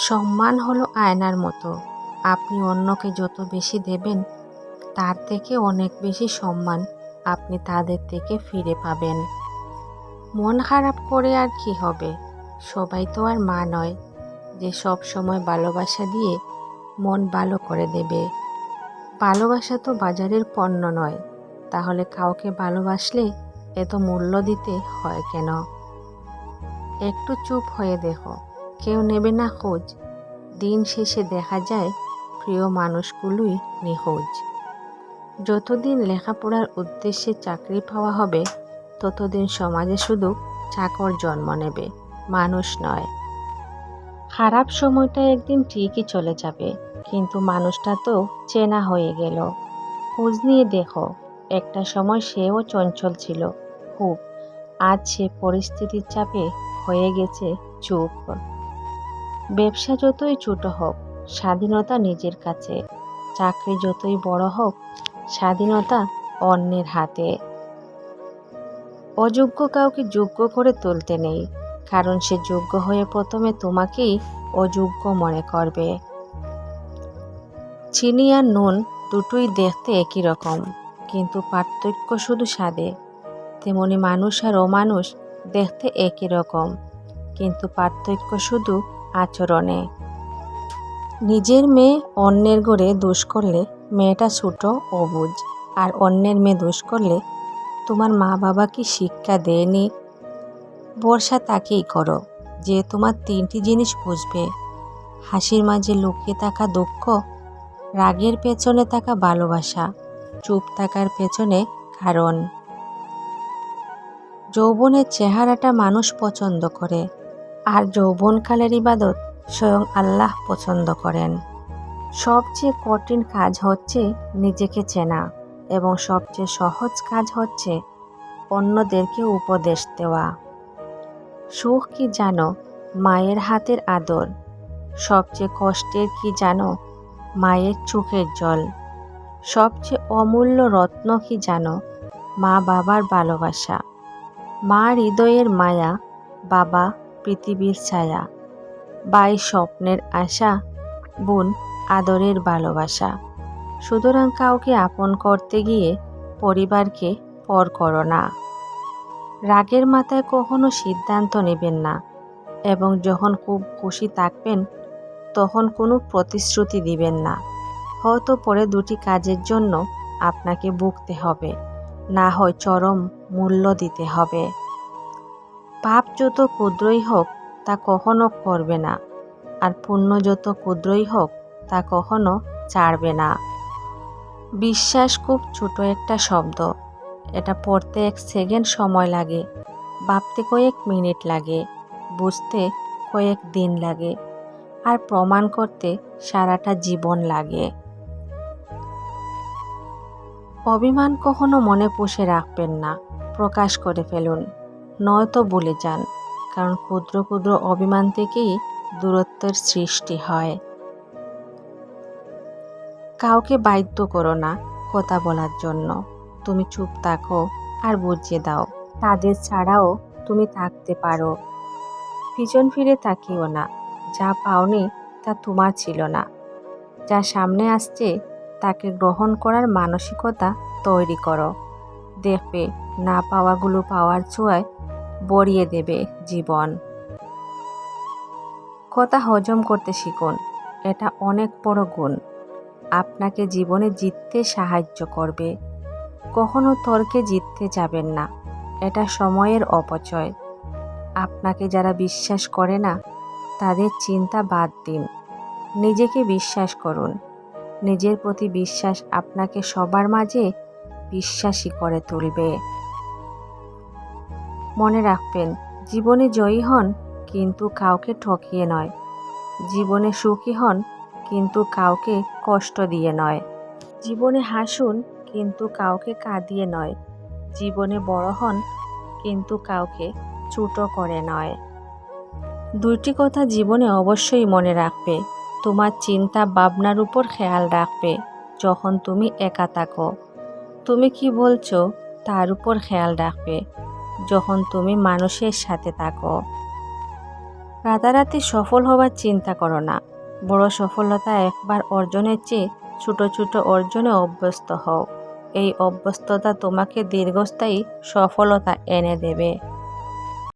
সম্মান হলো আয়নার মতো। আপনি অন্যকে যত বেশি দেবেন, তার থেকে অনেক বেশি সম্মান আপনি তাদের থেকে ফিরে পাবেন। মন খারাপ করে আর কি হবে? সবাই তো আর মা নয়, যে সব সময় ভালোবাসা দিয়ে মন ভালো করে দেবে। ভালোবাসা তো বাজারের পণ্য নয়, তাহলে কাউকে ভালোবাসলে এত মূল্য দিতে হয় কেন? একটু চুপ হয়ে দেখো। কেউ নেবে না খোঁজ। দিন শেষে দেখা যায়, প্রিয় মানুষগুলোই নিখোঁজ। যতদিন লেখাপড়ার উদ্দেশ্যে চাকরি পাওয়া হবে, ততদিন সমাজে শুধু চাকর জন্ম নেবে, মানুষ নয়। খারাপ সময়টা একদিন ঠিকই চলে যাবে, কিন্তু মানুষটা তো চেনা হয়ে গেল। খোঁজ নিয়ে দেখো, একটা সময় সেও চঞ্চল ছিল, খুব। আজ সে পরিস্থিতির চাপে হয়ে গেছে, চুপ। ব্যবসা যতই ছোট হোক, স্বাধীনতা নিজের কাছে। চাকরি যতই বড় হোক, স্বাধীনতা অন্যের হাতে। অযোগ্য কাউকে যোগ্য করে তুলতে নেই, কারণ সে যোগ্য হয়ে প্রথমে তোমাকেই অযোগ্য মনে করবে। চিনি আর নুন দুটোই দেখতে একই রকম, কিন্তু পার্থক্য শুধু স্বাদে। তেমনি মানুষ আর অমানুষ দেখতে একই রকম, কিন্তু পার্থক্য শুধু আচরণে। নিজের মেয়ে অন্যের ঘরে দোষ করলে মেয়েটা ছোট, অবুজ। আর অন্যের মেয়ে দোষ করলে তোমার মা বাবা কি শিক্ষা দেয়নি? বর্ষা তাকেই করো, যে তোমার তিনটি জিনিস বুঝবে। হাসির মাঝে লুকিয়ে থাকা দুঃখ, রাগের পেছনে থাকা ভালোবাসা, চুপ থাকার পেছনে কারণ। যৌবনের চেহারাটা মানুষ পছন্দ করে আর যৌবনকালের ইবাদত স্বয়ং আল্লাহ পছন্দ করেন। সবচেয়ে কঠিন কাজ হচ্ছে নিজেকে চেনা এবং সবচেয়ে সহজ কাজ হচ্ছে অন্যদেরকে উপদেশ দেওয়া। সুখ কি জানো? মায়ের হাতের আদর। সবচেয়ে কষ্টের কি জানো? মায়ের চোখের জল। সবচেয়ে অমূল্য রত্ন কি জানো? মা বাবার ভালোবাসা। মা হৃদয়ের মায়া বাবা পৃথিবীর ছায়া। বাই স্বপ্নের আশা, বোন আদরের ভালোবাসা। সুতরাং কাউকে আপন করতে গিয়ে পরিবারকে পর করো না। রাগের মাথায় কখনো সিদ্ধান্ত নেবেন না এবং যখন খুব খুশি থাকবেন, তখন কোনো প্রতিশ্রুতি দিবেন না। হয়তো পরে দুটি কাজের জন্য আপনাকে ভুগতে হবে। না হয় চরম মূল্য দিতে হবে। পাপ যত ক্ষুদ্রই হোক, তা কখনো করবে না। আর পুণ্য যত ক্ষুদ্রই হোক, তা কখনো ছাড়বে না। বিশ্বাস খুব ছোট একটা শব্দ। এটা পড়তে এক সেকেন্ড সময় লাগে, ভাবতে কয়েক মিনিট লাগে, বুঝতে কয়েক দিন লাগে, আর প্রমাণ করতে সারাটা জীবন লাগে। অভিমান কখনো মনে পুষে রাখবেন না, প্রকাশ করে ফেলুন। নয়তো বলে যান, কারণ ক্ষুদ্র ক্ষুদ্র অভিমান থেকেই দূরত্বের সৃষ্টি হয়। কাউকে বাধ্য করো না কথা বলার জন্য। তুমি চুপ থাকো আর বুঝিয়ে দাও, তাদের ছাড়াও তুমি থাকতে পারো। পিছন ফিরে তাকিও না, যা পাওনি তা তোমার ছিল না। যা সামনে আসছে তাকে গ্রহণ করার মানসিকতা তৈরি করো। দেখবে না পাওয়াগুলো পাওয়ার ছোঁয়ায় বড়িয়ে দেবে জীবন। কথা হজম করতে শিখুন, এটা অনেক বড় গুণ। আপনাকে জীবনে জিততে সাহায্য করবে। কখনো তর্কে জিততে যাবেন না, এটা সময়ের অপচয়। আপনাকে যারা বিশ্বাস করে না, তাদের চিন্তা বাদ দিন। নিজেকে বিশ্বাস করুন, নিজের প্রতি বিশ্বাস আপনাকে সবার মাঝে বিশ্বাসী করে তুলবে। মনে রাখবেন, জীবনে জয়ী হন কিন্তু কাউকে ঠকিয়ে নয়। জীবনে সুখী হন কিন্তু কাউকে কষ্ট দিয়ে নয়। জীবনে হাসুন কিন্তু কাউকে কাঁদিয়ে নয়। জীবনে বড় হন কিন্তু কাউকে ছোটো করে নয়। দুইটি কথা জীবনে অবশ্যই মনে রাখবে। তোমার চিন্তা ভাবনার উপর খেয়াল রাখবে যখন তুমি একা থাকো। তুমি কি বলছো তার উপর খেয়াল রাখবে। যখন তুমি মানুষের সাথে থাকো। রাতারাতি সফল হবার চিন্তা করো না। বড় সফলতা একবার অর্জনের চেয়ে ছোট ছোট অর্জনে অভ্যস্ত হও। এই অভ্যস্ততা তোমাকে দীর্ঘস্থায়ী সফলতা এনে দেবে।